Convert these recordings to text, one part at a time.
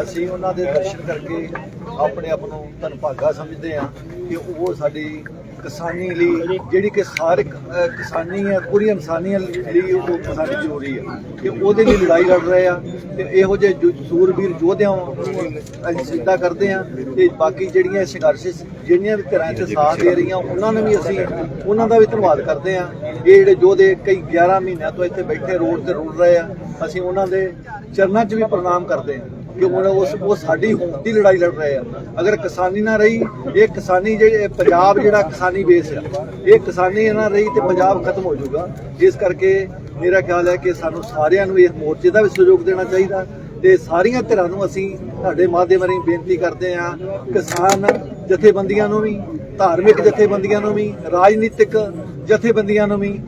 ਅਸੀਂ ਉਹਨਾਂ ਦੇ ਦਰਸ਼ਨ ਕਰਕੇ ਆਪਣੇ ਆਪ ਨੂੰ ਧੰਨਭਾਗਾ ਸਮਝਦੇ ਹਾਂ ਕਿ ਉਹ ਸਾਡੀ ਕਿਸਾਨੀ ਲਈ ਜਿਹੜੀ ਕਿ ਸਾਰੀ ਅਹ, ਕਿਸਾਨੀ ਹੈ ਪੂਰੀ ਇਨਸਾਨੀਅਤ ਲਈ ਉਹ ਕਿਸਾਨੀ ਜ਼ਰੂਰੀ ਹੈ ਕਿ ਉਹਦੇ ਲਈ ਲੜਾਈ ਲੜ ਰਹੇ ਆ ਤੇ ਇਹੋ ਜਿਹੇ ਜੋ ਸੂਰਬੀਰ ਯੋਧਿਆਂ ਨੂੰ ਅਸੀਂ ਸਿੱਧਾ ਕਰਦੇ ਆ ਤੇ ਬਾਕੀ ਜਿਹੜੀਆਂ ਸੰਘਰਸ਼ ਜਿਹੜੀਆਂ ਵੀ ਧਿਰਾਂ 'ਚ ਸਾਥ ਦੇ ਰਹੀਆਂ ਉਹਨਾਂ ਨੂੰ ਵੀ ਅਸੀਂ ਉਹਨਾਂ ਦਾ ਵੀ ਧੰਨਵਾਦ ਕਰਦੇ ਆ ਇਹ ਜਿਹੜੇ ਯੋਧੇ ਕਈ 11 ਮਹੀਨਿਆਂ ਤੋਂ ਇੱਥੇ ਬੈਠੇ ਰੋਡ ਤੇ ਰੁਲ ਰਹੇ ਆ ਅਸੀਂ ਉਹਨਾਂ ਦੇ ਚਰਨਾਂ 'ਚ ਵੀ ਪ੍ਰਣਾਮ ਕਰਦੇ ਆ ਕਿ ਉਹ ਉਸ ਉਹ ਸਾਡੀ ਹੋਂਦ ਦੀ ਲੜਾਈ ਲੜ ਰਹੇ ਆ। ਅਗਰ ਕਿਸਾਨੀ ਨਾ ਰਹੀ, ਇਹ ਕਿਸਾਨੀ ਜਿਹੜੇ ਪੰਜਾਬ ਜਿਹੜਾ ਕਿਸਾਨੀ ਬੇਸ ਆ, ਇਹ ਕਿਸਾਨੀ ਨਾ ਰਹੀ ਤੇ ਪੰਜਾਬ ਖਤਮ ਹੋ ਜਾਊਗਾ। ਇਸ ਕਰਕੇ ਮੇਰਾ ਖਿਆਲ ਹੈ ਕਿ ਸਾਨੂੰ ਸਾਰਿਆਂ ਨੂੰ ਇਸ ਮੋਰਚੇ ਦਾ ਵੀ ਸਹਿਯੋਗ ਦੇਣਾ ਚਾਹੀਦਾ ਤੇ ਸਾਰੀਆਂ ਧਿਰਾਂ ਨੂੰ ਅਸੀਂ ਤੁਹਾਡੇ ਮਾਧਿਅਮ ਰਾਹੀਂ ਬੇਨਤੀ ਕਰਦੇ ਹਾਂ, ਕਿਸਾਨ ਜਥੇਬੰਦੀਆਂ ਨੂੰ ਵੀ, ਧਾਰਮਿਕ ਜਥੇਬੰਦੀਆਂ ਨੂੰ ਵੀ, ਰਾਜਨੀਤਿਕ ਜਥੇਬੰਦੀਆਂ ਨੂੰ ਵੀ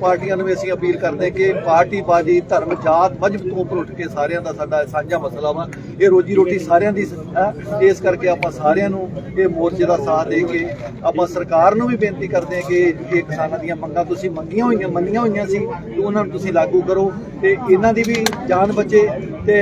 ਪਾਰਟੀਆਂ ਨੂੰ ਵੀ ਅਸੀਂ ਅਪੀਲ ਕਰਦੇ ਕਿ ਪਾਰਟੀ ਬਾਜੀ, ਧਰਮ, ਜਾਤ ਮਜਬ ਤੋਂ ਉੱਪਰ ਉੱਠ ਕੇ ਸਾਰਿਆਂ ਦਾ ਸਾਡਾ ਸਾਂਝਾ ਮਸਲਾ ਵਾ। ਇਹ ਰੋਜੀ ਰੋਟੀ ਸਾਰਿਆਂ ਦੀ ਹੈ, ਇਸ ਕਰਕੇ ਆਪਾਂ ਸਾਰਿਆਂ ਨੂੰ ਇਹ ਮੋਰਚੇ ਦਾ ਸਾਥ ਦੇ ਕੇ ਆਪਾਂ ਸਰਕਾਰ ਨੂੰ ਵੀ ਬੇਨਤੀ ਕਰਦੇ ਹਾਂ ਕਿ ਇਹ ਕਿਸਾਨਾਂ ਦੀਆਂ ਮੰਗਾਂ ਤੁਸੀਂ ਮੰਗੀਆਂ ਹੋਈਆਂ, ਮੰਨੀਆਂ ਹੋਈਆਂ ਸੀ, ਤੇ ਉਹਨਾਂ ਨੂੰ ਤੁਸੀਂ ਲਾਗੂ ਕਰੋ ਤੇ ਇਹਨਾਂ ਦੀ ਵੀ ਜਾਨ ਬਚੇ ਤੇ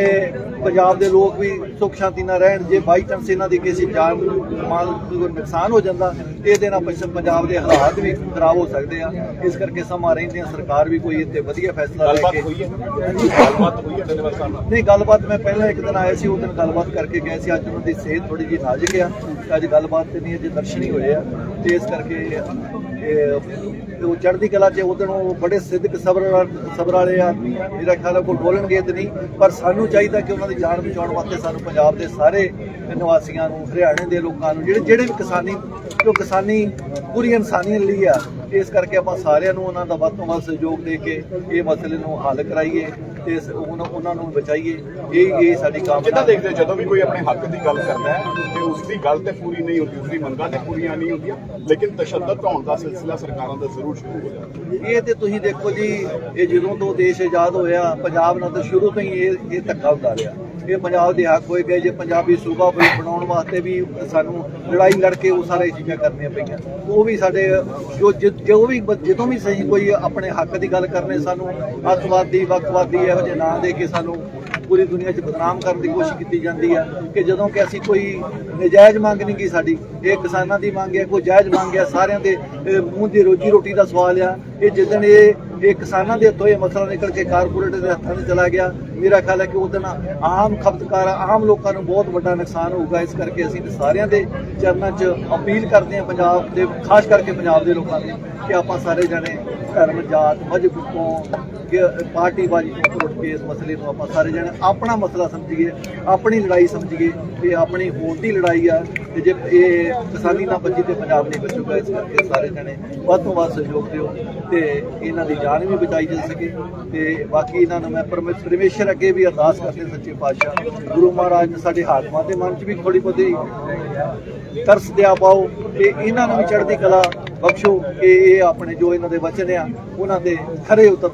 ਪੰਜਾਬ ਦੇ ਲੋਕ ਵੀ ਸੁੱਖ ਸ਼ਾਂਤੀ ਨਾਲ ਰਹਿਣ ਜੇ ਬਾਈ ਚਾਂਸ ਇਹਨਾਂ ਦੀ ਕਿਸੇ ਜਾਨ ਮਾਲ ਕੋਈ ਨੁਕਸਾਨ ਹੋ ਜਾਂਦਾ ਇਹਦੇ ਨਾਲ ਪੱਛਮ ਪੰਜਾਬ ਦੇ ਹਾਲਾਤ ਵੀ ਖਰਾਬ ਹੋ ਸਕਦੇ ਆ। ਇਸ ਕਰਕੇ ਸਮਾਂ ਰਹਿੰਦੇ ਆ ਸਰਕਾਰ ਵੀ ਕੋਈ ਇੱਥੇ ਵਧੀਆ ਫੈਸਲਾ ਲੈ ਕੇ ਗੱਲਬਾਤ ਹੋਈ ਹੈ ਧੰਨਵਾਦ ਸਾਹਿਬ ਨਾਲ? ਨਹੀਂ ਗੱਲਬਾਤ ਮੈਂ ਪਹਿਲਾਂ ਇੱਕ ਦਿਨ ਆਇਆ ਸੀ ਉਹ ਦਿਨ ਗੱਲਬਾਤ ਕਰਕੇ ਗਏ ਸੀ ਅੱਜ ਉਹਨਾਂ ਦੀ ਸਿਹਤ ਥੋੜੀ ਜਿਹੀ ਨਾਜ਼ੁਕ ਆ। ਅੱਜ ਗੱਲਬਾਤ ਤੇ ਨਹੀਂ ਅਜੇ ਦਰਸ਼ਨ ਹੀ ਹੋਏ ਆ। ਤੇ ਇਸ ਕਰਕੇ ਉਹ ਚੜ੍ਹਦੀ ਕਲਾ 'ਚ ਉਦੋਂ ਉਹ ਬੜੇ ਸਿੱਧਕ ਸਬਰ ਸਬਰ ਵਾਲੇ ਆ। ਮੇਰਾ ਖਿਆਲ ਹੈ ਕੋਈ ਬੋਲਣਗੇ ਤੇ ਨਹੀਂ। ਪਰ ਸਾਨੂੰ ਚਾਹੀਦਾ ਕਿ ਉਹਨਾਂ ਦੀ ਜਾਨ ਬਚਾਉਣ ਵਾਸਤੇ ਸਾਨੂੰ ਪੰਜਾਬ ਦੇ ਸਾਰੇ ਨਿਵਾਸੀਆਂ ਨੂੰ, ਹਰਿਆਣੇ ਦੇ ਲੋਕਾਂ ਨੂੰ, ਜਿਹੜੇ ਜਿਹੜੇ ਵੀ ਕਿਸਾਨੀ, ਜੋ ਕਿਸਾਨੀ, ਪੂਰੀ ਇਨਸਾਨੀਅਤ ਲਈ ਆ, ਇਸ ਕਰਕੇ ਆਪਾਂ ਸਾਰਿਆਂ ਨੂੰ ਉਹਨਾਂ ਦਾ ਵੱਧ ਤੋਂ ਵੱਧ ਸਹਿਯੋਗ ਦੇ ਕੇ ਇਹ ਮਸਲੇ ਨੂੰ ਹੱਲ ਕਰਾਈਏ। ਤੇ ਉਹਨਾਂ ਉਹਨਾਂ ਨੂੰ ਬਚਾਈਏ। ਇਹ ਇਹ ਸਾਡੀ ਕਾਮਨਾ ਕਿੱਦਾਂ ਦੇਖਦੇ ਜਦੋਂ ਵੀ ਕੋਈ ਆਪਣੇ ਹੱਕ ਦੀ ਗੱਲ ਕਰਦਾ ਹੈ ਤੇ ਉਸ ਦੀ ਗੱਲ ਤੇ ਪੂਰੀ ਨਹੀਂ ਹੁੰਦੀ ਉਸ ਦੀ ਮੰਗਾਂ ਤੇ ਪੂਰੀਆਂ ਨਹੀਂ ਹੁੰਦੀਆਂ ਲੇਕਿਨ ਤਸ਼ੱਦਦ ਢਾਉਣ ਦਾ ਸਿਲਸਿਲਾ ਸਰਕਾਰਾਂ ਦਾ ਜ਼ਰੂਰ ਸ਼ੁਰੂ ਹੋ ਜਾਂਦਾ। ਇਹ ਤੇ ਤੁਸੀਂ ਦੇਖੋ ਜੀ ਇਹ ਜਦੋਂ ਤੋਂ ਦੇਸ਼ ਆਜ਼ਾਦ ਹੋਇਆ ਪੰਜਾਬ ਨਾਲ ਤਾਂ ਸ਼ੁਰੂ ਤੋਂ ਹੀ ਇਹ ਇਹ ਧੱਕਾ ਹੁੰਦਾ ਰਿਹਾ। ਇਹ ਪੰਜਾਬ ਦੇ ਹੱਕ ਹੋਏ ਗਏ ਜੇ ਪੰਜਾਬੀ ਸੂਬਾ ਬਣਾਉਣ ਵਾਸਤੇ ਵੀ ਸਾਨੂੰ ਲੜਾਈ ਲੜ ਕੇ ਉਹ ਸਾਰੇ ਚੀਜ਼ਾਂ ਕਰਨੀਆਂ ਪਈਆਂ। ਉਹ ਵੀ ਸਾਡੇ ਜੋ ਜਿ- ਵੀ ਜਦੋਂ ਵੀ ਸਹੀ ਕੋਈ ਆਪਣੇ ਹੱਕ ਦੀ ਗੱਲ ਕਰਨੇ ਸਾਨੂੰ ਅੱਤਵਾਦੀ ਵੱਖਵਾਦੀ ਇਹੋ ਜਿਹੇ ਨਾਂ ਦੇ ਕੇ ਸਾਨੂੰ ਪੂਰੀ ਦੁਨੀਆ 'ਚ ਬਦਨਾਮ ਕਰਨ ਦੀ ਕੋਸ਼ਿਸ਼ ਕੀਤੀ ਜਾਂਦੀ ਹੈ ਕਿ ਜਦੋਂ ਕਿ ਅਸੀਂ ਕੋਈ ਨਜਾਇਜ਼ ਮੰਗ ਨਹੀਂ ਕੀ ਸਾਡੀ, ਇਹ ਕਿਸਾਨਾਂ ਦੀ ਮੰਗ ਹੈ, ਕੋਈ ਜਾਇਜ਼ ਮੰਗ ਹੈ, ਸਾਰਿਆਂ ਦੇ ਮੂੰਹ ਦੀ ਰੋਜੀ ਰੋਟੀ ਦਾ ਸਵਾਲ ਆ। ਇਹ ਜਿੱਦਣ ਇਹ ਇਹ ਕਿਸਾਨਾਂ ਦੇ ਹੱਥੋਂ ਇਹ ਮਸਲਾ ਨਿਕਲ ਕੇ ਕਾਰਪੋਰੇਟ ਦੇ ਹੱਥਾਂ 'ਚ ਚਲਾ ਗਿਆ, ਮੇਰਾ ਖਿਆਲ ਹੈ ਕਿ ਉਦੋਂ ਆਮ ਖਪਤਕਾਰ, ਆਮ ਲੋਕਾਂ ਨੂੰ ਬਹੁਤ ਵੱਡਾ ਨੁਕਸਾਨ ਹੋਊਗਾ, ਇਸ ਕਰਕੇ ਅਸੀਂ ਸਾਰਿਆਂ ਦੇ ਚਰਨਾਂ 'ਚ ਅਪੀਲ ਕਰਦੇ ਹਾਂ ਪੰਜਾਬ ਦੇ, ਖਾਸ ਕਰਕੇ ਪੰਜਾਬ ਦੇ ਲੋਕਾਂ ਦੀ, ਕਿ ਆਪਾਂ ਸਾਰੇ ਜਣੇ ਧਰਮ, ਜਾਤ ਮਜ਼ਹਬ ਤੋਂ ਪਾਰਟੀਬਾਜ਼ੀ ਤੋਂ ਉੱਪਰ ਉੱਠ ਕੇ ਇਸ ਮਸਲੇ ਨੂੰ ਆਪਾਂ ਸਾਰੇ ਜਣੇ ਆਪਣਾ ਮਸਲਾ ਸਮਝੀਏ, ਆਪਣੀ ਲੜਾਈ ਸਮਝੀਏ ਤੇ ਆਪਣੀ ਹੋਂਦ ਦੀ ਲੜਾਈ ਆ ਤੇ ਜੇ ਇਹ ਕਿਸਾਨੀ ਨਾ ਬਚੀ ਤੇ ਪੰਜਾਬ ਨਹੀਂ ਬਚੂਗਾ, ਇਸ ਕਰਕੇ ਸਾਰੇ ਜਣੇ ਵੱਧ ਤੋਂ ਵੱਧ ਸਹਿਯੋਗ ਦਿਓ ਤੇ ਇਹਨਾਂ ਦੀ ਜਾਨ ਵੀ ਬਚਾਈ ਜਾ ਸਕੇ ਤੇ ਬਾਕੀ ਇਹਨਾਂ ਨੂੰ ਮੈਂ ਪਰਮੇ- ਪਰਮੇਸ਼ਰ ਅੱਗੇ ਵੀ ਅਰਦਾਸ ਕਰਦੇ ਸੱਚੇ ਪਾਤਸ਼ਾਹ। ਗੁਰੂ ਮਹਾਰਾਜ ਨੇ ਸਾਡੇ ਹਾਕਮਾਂ ਦੇ ਮਨ 'ਚ ਵੀ ਥੋੜੀ ਬਹੁਤੀ ਤਰਸ ਦਿਆ ਪਾਓ ਤੇ ਇਹਨਾਂ ਨੂੰ ਵੀ ਚੜ੍ਹਦੀ ਕਲਾ ਬਖਸ਼ੋ ਕਿ ਇਹ ਆਪਣੇ ਜੋ ਇਹਨਾਂ ਦੇ ਵਚਨ ਆ, ਉਹਨਾਂ ਦੇ ਖਰੇ ਉਤਰ